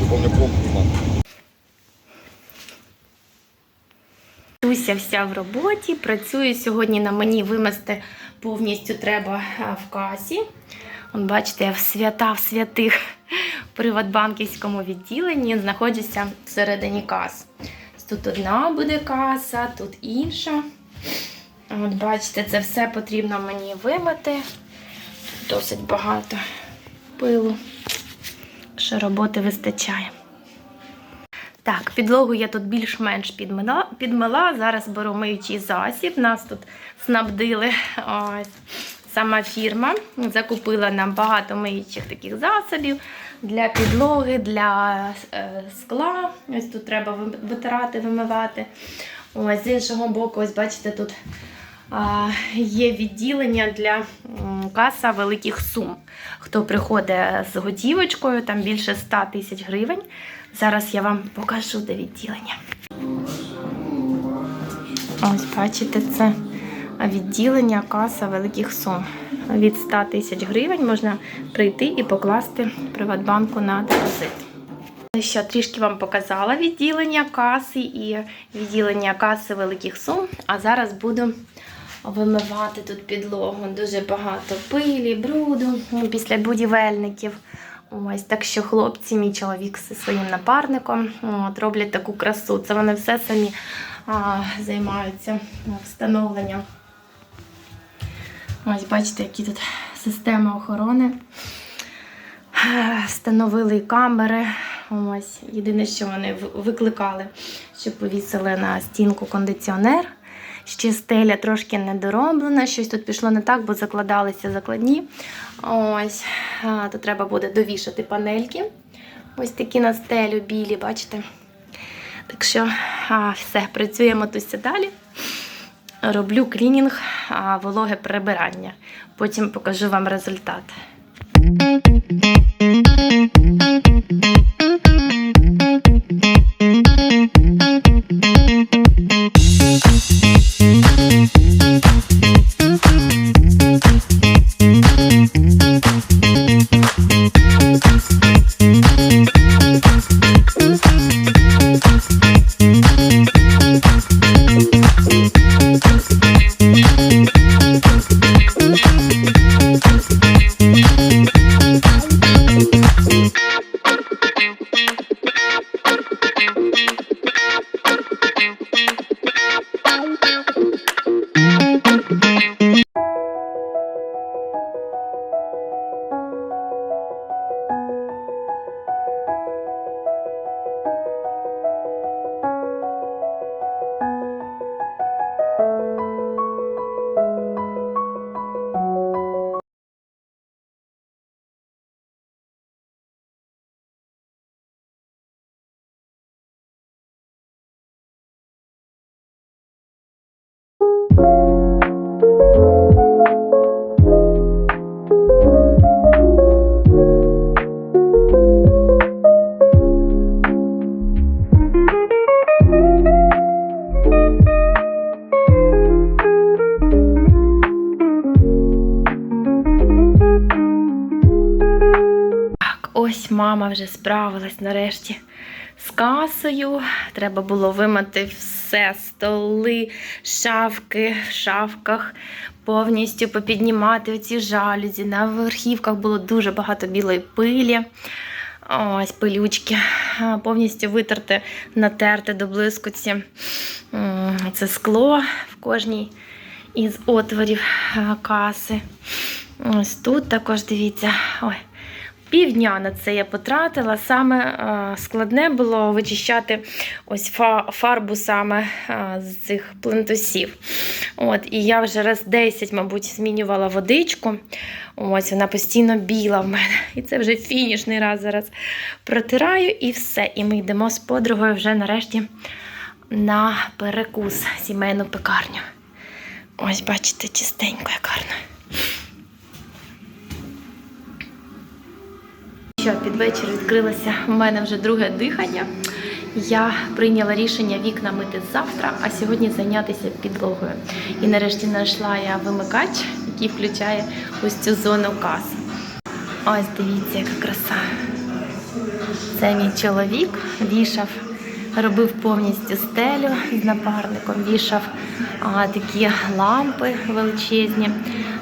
меня промах нема. Туся вся в роботі. Працюю сьогодні на мені вимести повністю треба в касі. От бачите, я в свята в святих приватбанківському відділенні знаходжуся всередині кас. Тут одна буде каса, тут інша. От бачите, це все потрібно мені вимити. Досить багато пилу, що роботи вистачає. Так, підлогу я тут більш-менш підмила, підмила. Зараз беру миючий засіб. Нас тут снабдили ось, сама фірма. Закупила нам багато миючих таких засобів для підлоги, для е, скла. Ось тут треба витирати, вимивати. Ось, з іншого боку, ось бачите, тут є відділення для каса великих сум. Хто приходить з готівочкою, там більше 100 тисяч гривень. Зараз я вам покажу де відділення. Ось бачите, це відділення каса великих сум. Від 100 тисяч гривень можна прийти і покласти Приватбанку на депозит. Що трішки вам показала відділення каси і відділення каси великих сум. А зараз буду вимивати тут підлогу. Дуже багато пилі, бруду після будівельників. Ось так що хлопці, мій чоловік зі своїм напарником от, роблять таку красу. Це вони все самі а, займаються встановленням. Ось бачите, які тут системи охорони. Встановили камери. Ось єдине, що вони викликали, щоб повісили на стінку кондиціонер. Ще стеля трошки недороблена, щось тут пішло не так, бо закладалися закладні. Ось, то треба буде довішати панельки. Ось такі на стелю білі, бачите? Так що а, все, працюємо тут далі. Роблю клінінг, а, вологе прибирання. Потім покажу вам результат. Вже справилась нарешті з касою. Треба було вимити все, столи, шафки в шафках, повністю попіднімати оці жалюзі. На верхівках було дуже багато білої пилі. Ось пилючки. Повністю витерти, натерти до блискоті. М, Це скло в кожній із отворів каси. Ось тут також дивіться. Ой, Півдня на це я потратила. Саме е, складне було вичищати ось фарбу саме е, з цих плинтусів. От, і я вже раз 10, мабуть, змінювала водичку. Ось вона постійно біла в мене. І це вже фінішний раз зараз протираю і все. І ми йдемо з подругою вже нарешті на перекус сімейну пекарню. Ось, бачите, чистенько, як гарно. Що під вечір відкрилося у мене вже друге дихання. Я прийняла рішення вікна мити завтра, а сьогодні зайнятися підлогою. І нарешті знайшла я вимикач, який включає ось цю зону кас. Ось дивіться, яка краса. Це мій чоловік вішав, робив повністю стелю з напарником, вішав а, такі лампи величезні.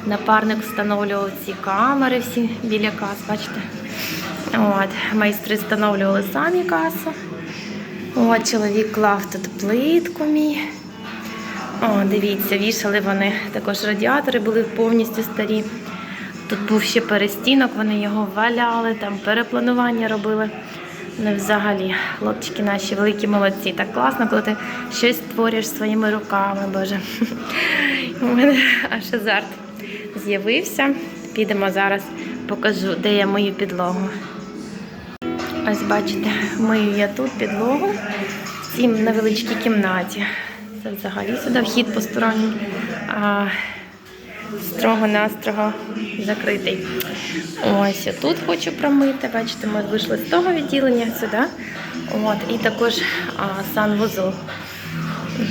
Напарник встановлював ці камери всі біля кас, бачите? От, майстри встановлювали самі касу. От, чоловік клав тут плитку мій. О, дивіться, вішали вони. Також радіатори були повністю старі. Тут був ще перестінок, вони його валяли, там перепланування робили. Ну, взагалі, хлопчики наші великі молодці. Так класно, коли ти щось створюєш своїми руками, Боже. У мене аж азарт з'явився. Підемо зараз, покажу, де я мою підлогу. Ось бачите, мию я тут підлогу в цій невеличкій кімнаті. Це взагалі сюди вхід посторонній. А, строго-настрого закритий. Ось тут хочу промити. Бачите, ми вийшли з того відділення сюди. От, і також а, санвузол.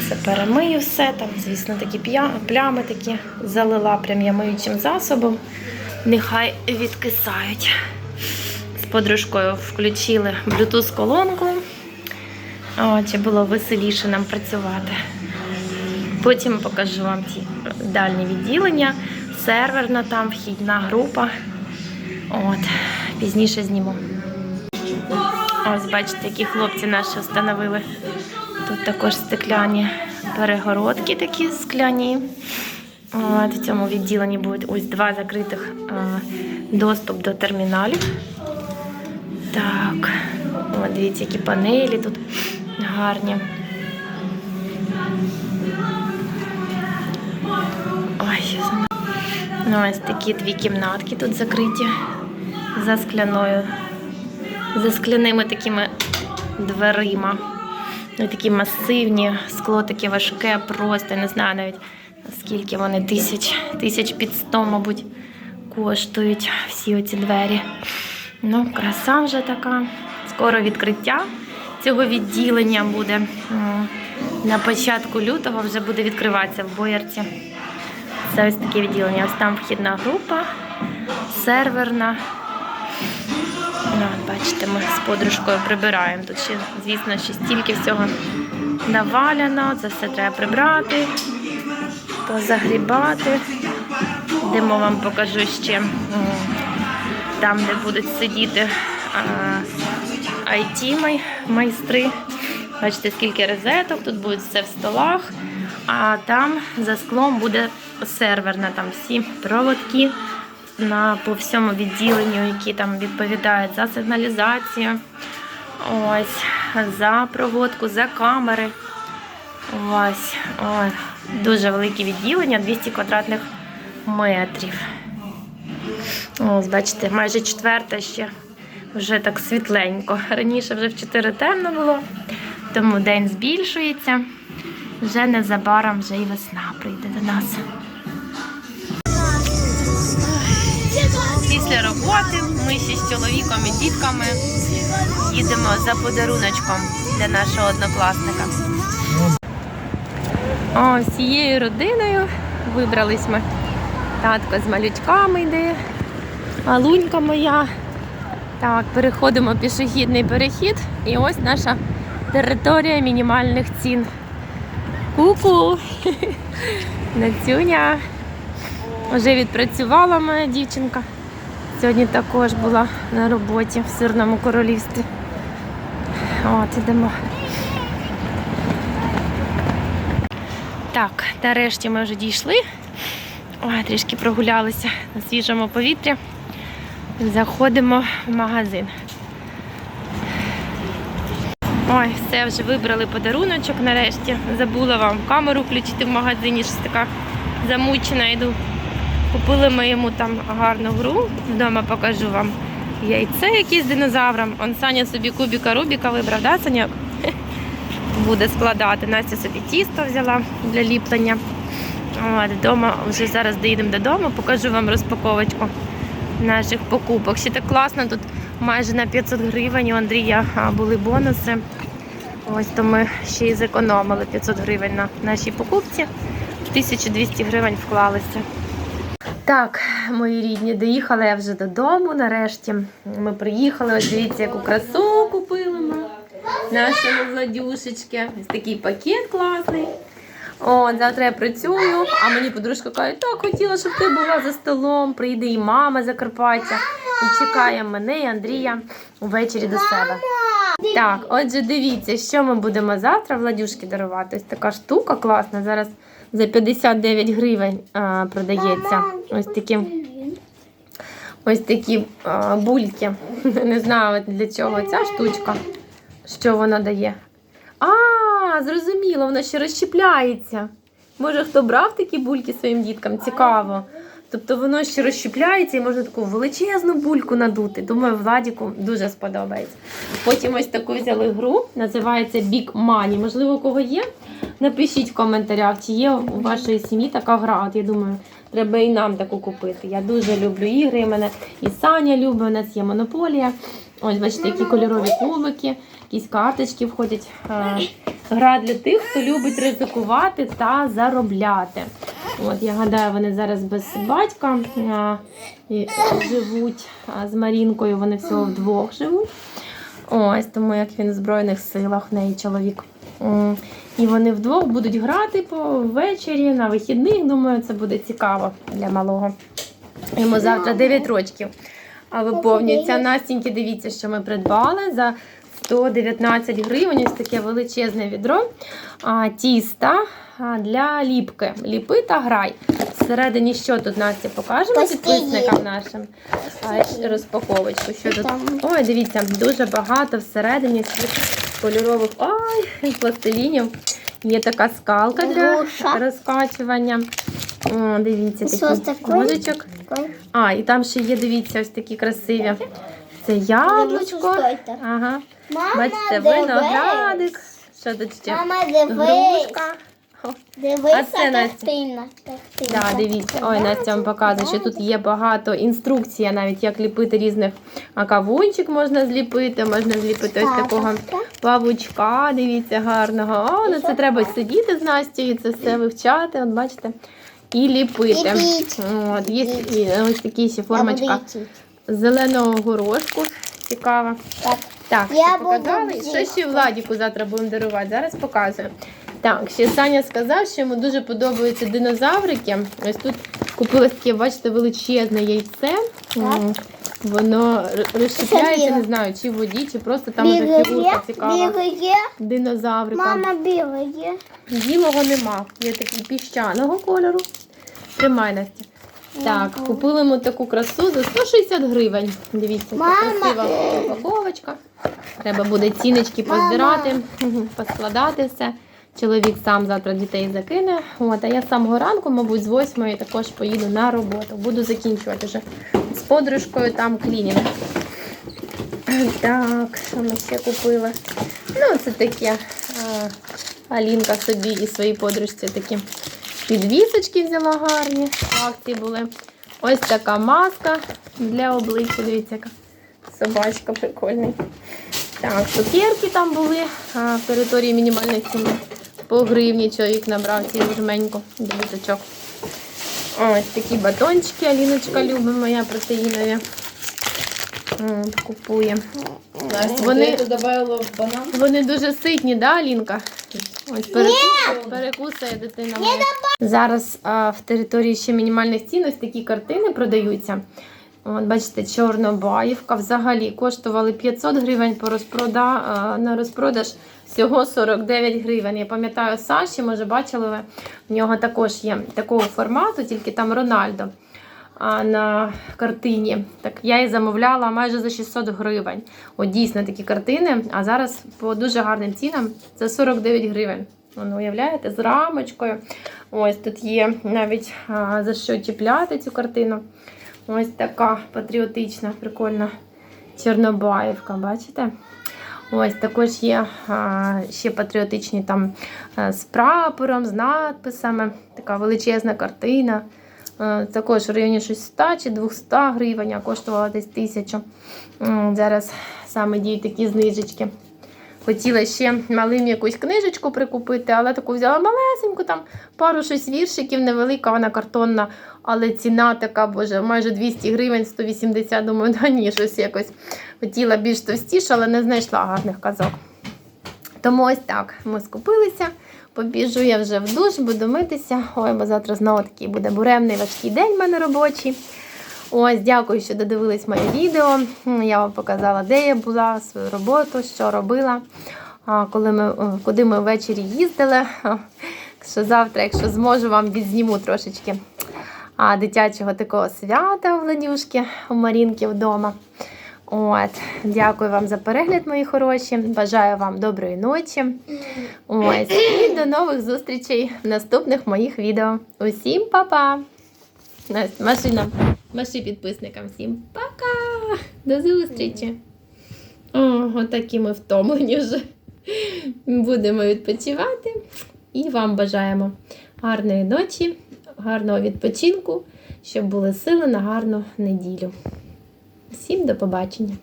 Це перемию все. Там, звісно, такі плями такі залила прям я миючим засобом. Нехай відкисають. З подружкою включили Bluetooth колонку. От, щоб було веселіше нам працювати. Потім покажу вам ті дальні відділення, серверна там, вхідна група. От, пізніше зніму. Ось бачите, які хлопці наші встановили. Тут також стекляні перегородки такі скляні. В цьому відділенні будуть ось два закритих доступ до терміналів. Так, от, дивіться, які панелі тут гарні. Ой. Ну, ось такі дві кімнатки тут закриті за скляною, за скляними такими дверима. Ну, такі масивні, скло таке важке, просто не знаю навіть скільки вони тисяч, тисяч під сто, мабуть, коштують всі оці двері. Ну, краса вже така. Скоро відкриття цього відділення буде. На початку лютого вже буде відкриватися в Боярці. Це ось таке відділення. Ось там вхідна група, серверна. Ну, бачите, ми з подружкою прибираємо. Тут ще, звісно, ще стільки всього наваляно. Це все треба прибрати, позагрібати. Йдемо вам покажу ще там, де будуть сидіти IT майстри. Бачите, скільки розеток, тут буде все в столах, а там за склом буде серверна, там всі проводки на, по всьому відділенню, які там відповідають за сигналізацію, ось, за проводку, за камери. Ось, ось. Дуже велике відділення, 200 квадратних метрів. Ось, бачите, майже четверта ще вже так світленько. Раніше вже в 4 темно було, тому день збільшується. Вже незабаром вже і весна прийде до нас. Після роботи ми ще з чоловіком і дітками їдемо за подаруночком для нашого однокласника. О, всією родиною вибрались ми. Татко з малючками йде, а лунька моя. Так, переходимо пішохідний перехід. І ось наша територія мінімальних цін. Ку-ку! Нацюня. Вже відпрацювала моя дівчинка. Сьогодні також була на роботі в сирному королівстві. От, ідемо. Так, нарешті ми вже дійшли. Ой, трішки прогулялися на свіжому повітрі. Заходимо в магазин. Ой, все, вже вибрали подаруночок нарешті. Забула вам камеру включити в магазині, щось така замучена йду. Купили ми йому там гарну гру. Вдома покажу вам яйце якесь з динозавром. Он Саня собі кубіка Рубіка вибрав, да, Саняк? Буде складати. Настя собі тісто взяла для ліплення. От, вдома вже зараз доїдемо додому, покажу вам розпаковочку наших покупок. Ще так класно, тут майже на 500 гривень у Андрія були бонуси. Ось то ми ще й зекономили 500 гривень на нашій покупці. 1200 гривень вклалися. Так, мої рідні, доїхала я вже додому нарешті. Ми приїхали, ось дивіться, яку красу нашому Владюшечки. Ось такий пакет класний. От, завтра я працюю, а мені подружка каже, так хотіла, щоб ти була за столом. Прийде і мама Закарпаття і чекає мене і Андрія увечері до себе. Так, отже, дивіться, що ми будемо завтра Владюшки дарувати. Ось така штука класна. Зараз за 59 гривень а, продається. Ось такі, ось такі а, бульки. Не знаю для чого ця штучка. Що вона дає? А, зрозуміло, воно ще розщепляється. Може, хто брав такі бульки своїм діткам? Цікаво. Тобто воно ще розщепляється і можна таку величезну бульку надути. Думаю, Владіку дуже сподобається. Потім ось таку взяли гру, називається Big Money. Можливо, у кого є? Напишіть в коментарях, чи є у вашої сім'ї така гра. От я думаю, треба і нам таку купити. Я дуже люблю ігри. Мене і Саня любить, у нас є монополія. Ось, бачите, які кольорові кубики, якісь карточки входять. Гра для тих, хто любить ризикувати та заробляти. От, я гадаю, вони зараз без батька і живуть з Марінкою, вони всього вдвох живуть. Ось тому як він в Збройних силах, в неї чоловік. І вони вдвох будуть грати по ввечері на вихідних. Думаю, це буде цікаво для малого. Йому завтра 9 років. А виповнюється Настіньки, дивіться, що ми придбали за 119 гривень. Ось таке величезне відро а, тіста для ліпки. Ліпи та грай. Всередині що тут Настя покажемо підписникам нашим а, розпаковочку. Що тут? Ой, дивіться, дуже багато всередині кольорових ой, пластилінів. Є така скалка для Груша. розкачування. О, дивіться, Що такий ножичок. А, і там ще є, дивіться, ось такі красиві. Це яблучко. Ага. Мама, Бачите, дивись. виноградик. Що тут ще? Мама, дивись. Грушка. А це. Да, дивіться. Ой, Настя вам показує, що тут є багато інструкцій, навіть як ліпити різних а, кавунчик можна зліпити, можна зліпити ось такого павучка, дивіться, гарного. О, ну це треба сидіти з Настю, це все вивчати, от бачите, і ліпити. От, є ось такі ще формочка зеленого горошку. Цікава. Так. Так, Я показали? Що ще Владіку завтра будемо дарувати? Зараз показую. Так, ще Саня сказав, що йому дуже подобаються динозаврики. Ось тут купилось таке, бачите, величезне яйце. Воно р- розщепляється, не знаю, чи в воді, чи просто там вже Біле фігурка цікава. Біле? Динозаврика. Мама, біле є? Білого нема. Є такий піщаного кольору. Тримай, Настя. Так, купили йому таку красу за 160 гривень. Дивіться, Мама. красива упаковочка. Треба буде ціночки поздирати, поскладати все. Чоловік сам завтра дітей закине. От, а я з самого ранку, мабуть, з 8 також поїду на роботу. Буду закінчувати вже з подружкою там клінінг. Так, що ми ще купили? Ну, це таке. а, Алінка собі і своїй подружці такі підвісочки взяла гарні. Акції були. Ось така маска для обличчя. Дивіться, яка собачка прикольний. Так, цукерки там були а, в території мінімальної ціни. По гривні чоловік набрав ці жменьку діточок. Ось такі батончики Аліночка любить, моя протеїнові. Купує. Вони-? Вони дуже ситні, да, Алінка? Ось перекусує, перекусує дитина. моя. Зараз а, в території ще мінімальних цін ось такі картини продаються. От, бачите, Чорнобаївка взагалі коштували 500 гривень по розпрода, на розпродаж всього 49 гривень. Я пам'ятаю Саші, може бачили ви, в нього також є такого формату, тільки там Рональдо на картині. Так я її замовляла майже за 600 гривень. От дійсно такі картини. А зараз по дуже гарним цінам це 49 гривень. Воно уявляєте, з рамочкою. Ось тут є навіть а, за що чіпляти цю картину. Ось така патріотична, прикольна Чорнобаївка, бачите? Ось також є а, ще патріотичні там з прапором, з надписами. Така величезна картина. Е, Також в районі 600 чи 200 гривень, а коштувала десь 1000. Зараз саме діють такі знижечки. Хотіла ще малим якусь книжечку прикупити, але таку взяла малесеньку, там пару щось віршиків, невелика, вона картонна, але ціна така, боже, майже 200 гривень, 180. Думаю, да ні, щось якось хотіла більш товстіше, але не знайшла гарних казок. Тому ось так ми скупилися. Побіжу я вже в душ, буду митися. Ой, бо завтра знову такий буде буремний важкий день в мене робочий. Ось, дякую, що додивились моє відео. Я вам показала, де я була, свою роботу, що робила, коли ми, е, куди ми ввечері їздили. Що завтра, якщо зможу, вам відзніму трошечки дитячого такого свята у Владюшки, у Марінки вдома. От, дякую вам за перегляд, мої хороші. Бажаю вам доброї ночі. Ось, і до нових зустрічей в наступних моїх відео. Усім па-па! Настя, маши нам, маши підписникам всім пока! До зустрічі! О, отакі ми втомлені вже. Будемо відпочивати. І вам бажаємо гарної ночі, гарного відпочинку, щоб були сили на гарну неділю. Всім до побачення!